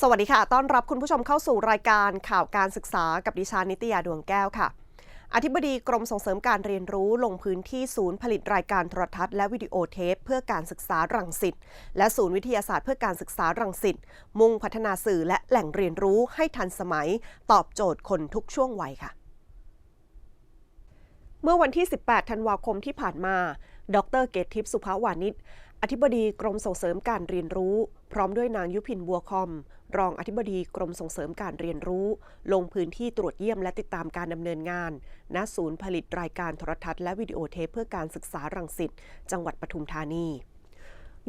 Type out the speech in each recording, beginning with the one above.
สวัสดีค่ะ ต้อนรับคุณผู้ชมเข้าสู่รายการข่าวการศึกษากับดิฉันนิตยาดวงแก้วค่ะ อธิบดีกรมส่งเสริมการเรียนรู้ลงพื้นที่ศูนย์ผลิตรายการโทรทัศน์และวิดีโอเทปเพื่อการศึกษารังสิตและศูนย์วิทยาศาสตร์เพื่อการศึกษารังสิตมุ่งพัฒนาสื่อและแหล่งเรียนรู้ให้ทันสมัย ตอบโจทย์คนทุกช่วงวัยค่ะ เมื่อวันที่ 18 ธันวาคมที่ผ่านมา ดรเกตทิพย์สุภาวานิชอธิบดีกรมส่งเสริมการเรียนรู้ พร้อมด้วยนางยุพินบัวคอม รองอธิบดีกรมส่งเสริมการเรียนรู้ ลงพื้นที่ตรวจเยี่ยมและติดตามการดำเนินงาน ณ ศูนย์ผลิตรายการโทรทัศน์และวิดีโอเทปเพื่อการศึกษารังสิต จังหวัดปทุมธานี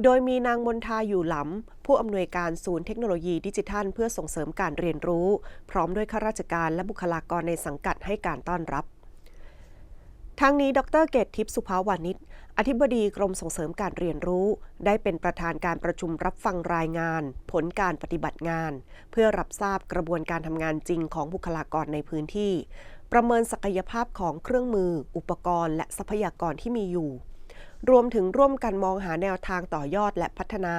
โดยมีนางมนทาอยู่หลำผู้อำนวยการศูนย์เทคโนโลยีดิจิทัล เพื่อส่งเสริมการเรียนรู้ พร้อมด้วยข้าราชการและบุคลากรในสังกัดให้การต้อนรับ ทั้งนี้ ดรเกตทิพย์สุภาวานิชอธิบดีกรมส่งเสริมการเรียนรู้ ได้เป็นประธานการประชุมรับฟังรายงาน ผลการปฏิบัติงาน เพื่อรับทราบกระบวนการทำงานจริงของบุคลากรในพื้นที่ ประเมินศักยภาพของเครื่องมือ อุปกรณ์ และทรัพยากรที่มีอยู่ รวมถึงร่วมกันมองหาแนวทางต่อยอดและพัฒนา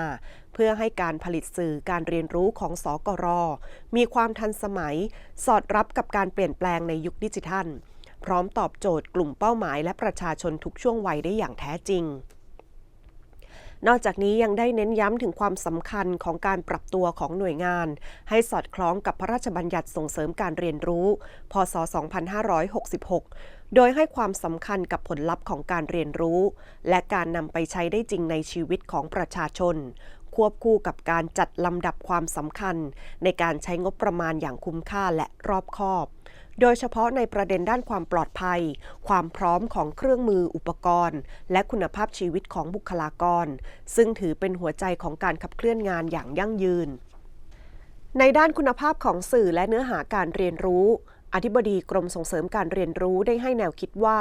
เพื่อให้การผลิตสื่อการเรียนรู้ของสกรมีความทันสมัย สอดรับกับการเปลี่ยนแปลงในยุคดิจิทัล พร้อมตอบโจทย์กลุ่มเป้าหมายและประชาชนทุกช่วงวัยได้อย่างแท้จริงนอกจากนี้ยังได้เน้นย้ำถึงความสำคัญของการปรับตัวของหน่วยงาน ให้สอดคล้องกับพระราชบัญญัติส่งเสริมการเรียนรู้ พศ 2566 โดยให้ความสำคัญกับผลลัพธ์ของการเรียนรู้ และการนำไปใช้ได้จริงในชีวิตของประชาชน ควบคู่กับการจัดลำดับความสำคัญ ในการใช้งบประมาณอย่างคุ้มค่าและรอบคอบ โดยเฉพาะในประเด็นด้านความปลอดภัย ความพร้อมของเครื่องมืออุปกรณ์ และคุณภาพชีวิตของบุคลากร ซึ่งถือเป็นหัวใจของการขับเคลื่อนงานอย่างยั่งยืน ในด้านคุณภาพของสื่อและเนื้อหาการเรียนรู้ อธิบดีกรมส่งเสริมการเรียนรู้ได้ให้แนวคิดว่า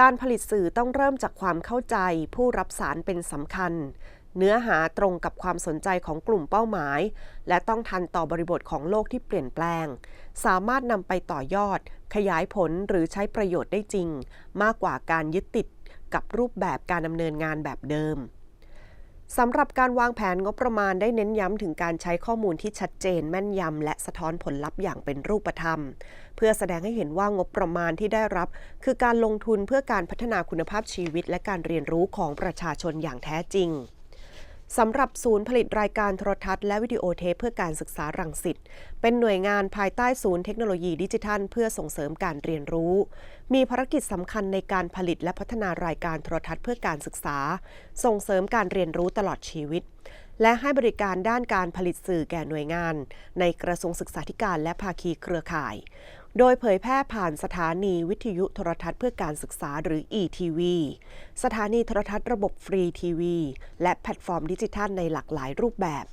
การผลิตสื่อต้องเริ่มจากความเข้าใจ ผู้รับสารเป็นสำคัญ เนื้อหาตรงกับความสนใจของกลุ่มเป้าหมาย และต้องทันต่อบริบทของโลกที่เปลี่ยนแปลง สามารถนำไปต่อยอด ขยายผลหรือใช้ประโยชน์ได้จริง มากกว่าการยึดติดกับรูปแบบการดำเนินงานแบบเดิมสำหรับการวางแผนงบประมาณได้เน้นย้ำถึงการใช้ข้อมูลที่ชัดเจนแม่นยำและสะท้อนผลลัพธ์อย่างเป็นรูปธรรม เพื่อแสดงให้เห็นว่างบประมาณที่ได้รับ คือการลงทุนเพื่อการพัฒนาคุณภาพชีวิต และการเรียนรู้ของประชาชนอย่างแท้จริง สำหรับศูนย์ผลิตรายการโทรทัศน์และวิดีโอเทปเพื่อการศึกษารังสิตเป็นหน่วยงานภายใต้ศูนย์เทคโนโลยีดิจิทัล เพื่อส่งเสริมการเรียนรู้ มีภารกิจสำคัญในการผลิตและพัฒนารายการโทรทัศน์เพื่อการศึกษา ส่งเสริมการเรียนรู้ตลอดชีวิต และให้บริการด้านการผลิตสื่อแก่หน่วยงาน ในกระทรวงศึกษาธิการและภาคีเครือข่าย โดยเผยแพร่ผ่านสถานีวิทยุโทรทัศน์เพื่อการศึกษาหรือ ETV สถานีโทรทัศน์ระบบฟรีทีวี และแพลตฟอร์มดิจิทัลในหลากหลายรูปแบบ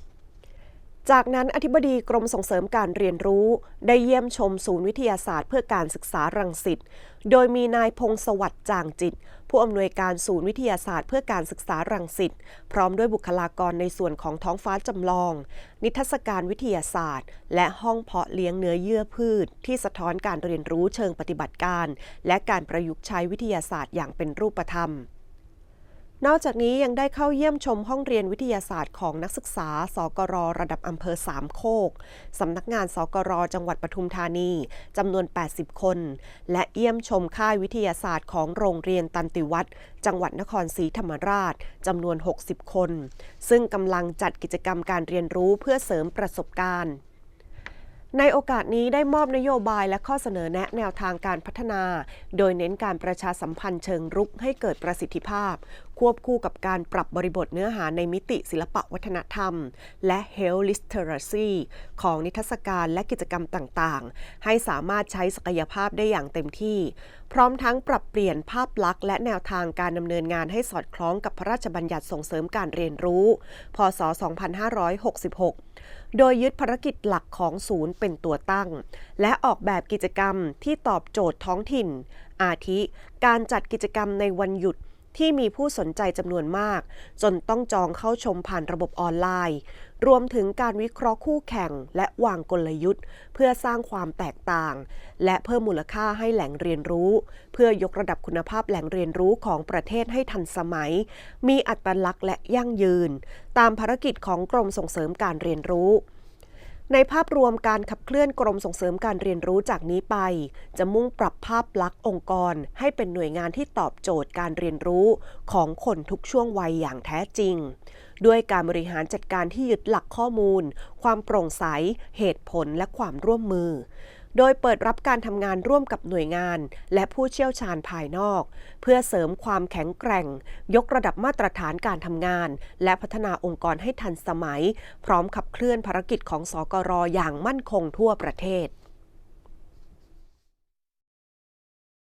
จากนั้นอธิบดีกรมส่งเสริมการเรียนรู้ ได้เยี่ยมชมศูนย์วิทยาศาสตร์เพื่อการศึกษารังสิต โดยมีนายพงศวัสด์จางจิต ผู้อำนวยการศูนย์วิทยาศาสตร์เพื่อการศึกษารังสิต พร้อมด้วยบุคลากรในส่วนของท้องฟ้าจำลอง นิทรรศการวิทยาศาสตร์ และห้องเพาะเลี้ยงเนื้อเยื่อพืช ที่สะท้อนการเรียนรู้เชิงปฏิบัติการ และการประยุกต์ใช้วิทยาศาสตร์อย่างเป็นรูปธรรม นอกจากนี้ยังได้เข้าเยี่ยมชมห้องเรียนวิทยาศาสตร์ของนักศึกษา สกรระดับอำเภอสามโคก สำนักงานสกรจังหวัดปทุมธานีจำนวน 80 คน และเยี่ยมชมค่ายวิทยาศาสตร์ของโรงเรียนตันติวัฒน์จังหวัดนครศรีธรรมราชจำนวน 60 คน ซึ่งกำลังจัดกิจกรรมการเรียนรู้เพื่อเสริมประสบการณ์ ในโอกาสนี้ได้มอบนโยบายและข้อเสนอแนะแนวทางการพัฒนา โดยเน้นการประชาสัมพันธ์เชิงรุกให้เกิดประสิทธิภาพ ควบคู่กับการปรับบริบทเนื้อหาในมิติศิลปะวัฒนธรรม และ Health Literacy ของนิทรรศการและกิจกรรมต่างๆ ให้สามารถใช้ศักยภาพได้อย่างเต็มที่ พร้อมทั้งปรับเปลี่ยนภาพลักษณ์และแนวทางการดำเนินงานให้สอดคล้องกับพระราชบัญญัติส่งเสริมการเรียนรู้ พศ 2566 โดยยึดภารกิจหลักของศูนย์เป็นตัวตั้ง และออกแบบกิจกรรมที่ตอบโจทย์ท้องถิ่น อาทิ การจัดกิจกรรมในวันหยุด ที่มีผู้สนใจจำนวนมาก จนต้องจองเข้าชมผ่านระบบออนไลน์ รวมถึงการวิเคราะห์คู่แข่ง และวางกลยุทธ์ เพื่อสร้างความแตกต่าง และเพิ่มมูลค่าให้แหล่งเรียนรู้ เพื่อยกระดับคุณภาพแหล่งเรียนรู้ของประเทศให้ทันสมัย มีอัตลักษณ์และยั่งยืน ตามภารกิจของกรมส่งเสริมการเรียนรู้ ในภาพรวมการขับเคลื่อนกรมส่งเสริมการเรียนรู้จากนี้ไป จะมุ่งปรับภาพลักษณ์องค์กร ให้เป็นหน่วยงานที่ตอบโจทย์การเรียนรู้ของคนทุกช่วงวัยอย่างแท้จริง ด้วยการบริหารจัดการที่ยึดหลักข้อมูล ความโปร่งใส เหตุผลและความร่วมมือ โดยเปิดรับการทำงานร่วมกับหน่วยงาน และผู้เชี่ยวชาญภายนอก เพื่อเสริมความแข็งแกร่ง ยกระดับมาตรฐานการทำงาน และพัฒนาองค์กรให้ทันสมัย พร้อมขับเคลื่อนภารกิจของสกรอย่างมั่นคงทั่วประเทศ